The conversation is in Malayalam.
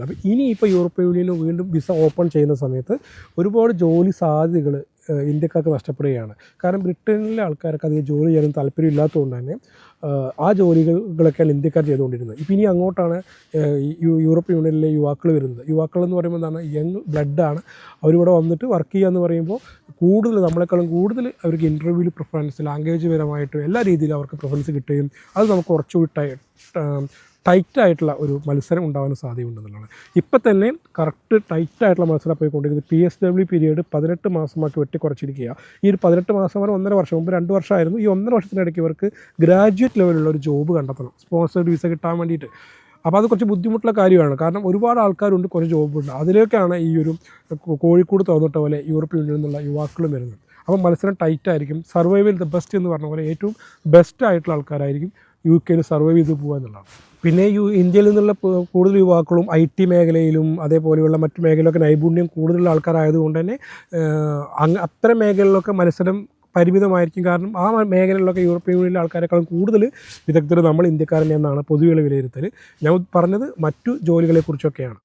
അപ്പോൾ ഇനി ഇപ്പോൾ യൂറോപ്യൻ യൂണിയനിൽ വീണ്ടും വിസ ഓപ്പൺ ചെയ്യുന്ന സമയത്ത് ഒരുപാട് ജോലി സാധ്യതകൾ ഇന്ത്യക്കാർക്ക് നഷ്ടപ്പെടുകയാണ്. കാരണം ബ്രിട്ടനിലെ ആൾക്കാർക്ക് അധികം ജോലി ചെയ്യാനും താല്പര്യമില്ലാത്തതുകൊണ്ട് തന്നെ ഏഹ്, ആ ജോലികളൊക്കെയാണ് ഇന്ത്യക്കാർ ചെയ്തുകൊണ്ടിരുന്നത്. ഇപ്പം ഇനി അങ്ങോട്ടാണ് യൂറോപ്യൻ യൂണിയനിലെ യുവാക്കൾ വരുന്നത്. യുവാക്കൾ എന്ന് പറയുമ്പോൾ എന്താണ് യങ് ബ്ലഡാണ്. അവരിവിടെ വന്നിട്ട് വർക്ക് ചെയ്യുക എന്ന് പറയുമ്പോൾ കൂടുതൽ നമ്മളെക്കാളും കൂടുതൽ അവർക്ക് ഇന്റർവ്യൂവിൽ പ്രിഫറൻസ് ലാംഗ്വേജ് പരമായിട്ടും എല്ലാ രീതിയിലും അവർക്ക് പ്രിഫറൻസ് കിട്ടുകയും അത് നമുക്ക് കുറച്ചുകൂടി ടൈറ്റ് ആയിട്ടുള്ള ഒരു മത്സരം ഉണ്ടാകാൻ സാധ്യതയുണ്ടെന്നുള്ളതാണ് ഇപ്പം തന്നെ കറക്റ്റ് ടൈറ്റായിട്ടുള്ള മത്സരം പോയിക്കൊണ്ടിരിക്കുന്നത് പി എസ് ഡബ്ല്യു പീരീഡ് പതിനെട്ട് മാസമാക്കി വെട്ടിക്കുറച്ചിരിക്കുക ഈ ഒരു പതിനെട്ട് മാസം വരെ ഒന്നര വർഷം മുമ്പ് രണ്ട് വർഷമായിരുന്നു. ഈ ഒന്നര വർഷത്തിനിടയ്ക്ക് ഇവർക്ക് ഗ്രാജുവേറ്റ് ലെവലുള്ള ഒരു ജോബ് കണ്ടെത്തണം. സ്പോൺസേഡ് വിസ കിട്ടാൻ വേണ്ടിയിട്ട്. അപ്പോൾ അത് കുറച്ച് ബുദ്ധിമുട്ടുള്ള കാര്യമാണ്. കാരണം ഒരുപാട് ആൾക്കാരുണ്ട് കുറച്ച് ജോബുണ്ട് അതിലേക്കാണ് ഈ ഒരു കോഴിക്കോട് തുറന്നിട്ട പോലെ യൂറോപ്യൻ യൂണിയനിൽ നിന്നുള്ള യുവാക്കളും വരുന്നത്. അപ്പം മത്സരം ടൈറ്റ് ആയിരിക്കും. സർവൈവൽ ദ ബെസ്റ്റ് എന്ന് പറഞ്ഞ പോലെ ഏറ്റവും ബെസ്റ്റ് ആയിട്ടുള്ള ആൾക്കാരായിരിക്കും യു കെയിൽ സർവൈവ് ചെയ്ത് പോകുക എന്നുള്ളതാണ് പിന്നെ യു ഇന്ത്യയിൽ നിന്നുള്ള കൂടുതൽ യുവാക്കളും ഐ ടി മേഖലയിലും അതേപോലെയുള്ള മറ്റു മേഖലയിലൊക്കെ നൈപുണ്യം കൂടുതലുള്ള ആൾക്കാരായതുകൊണ്ട് തന്നെ അത്തരം മേഖലകളിലൊക്കെ മത്സരം പരിമിതമായിരിക്കും. കാരണം ആ മേഖലകളിലൊക്കെ യൂറോപ്യൻ യൂണിയനിലെ ആൾക്കാരെക്കാളും കൂടുതൽ വിദഗ്ധർ നമ്മൾ ഇന്ത്യക്കാരൻ എന്നാണ് പൊതുവെയുള്ള വിലയിരുത്തൽ ഞാൻ പറഞ്ഞത് മറ്റു ജോലികളെക്കുറിച്ചൊക്കെയാണ്.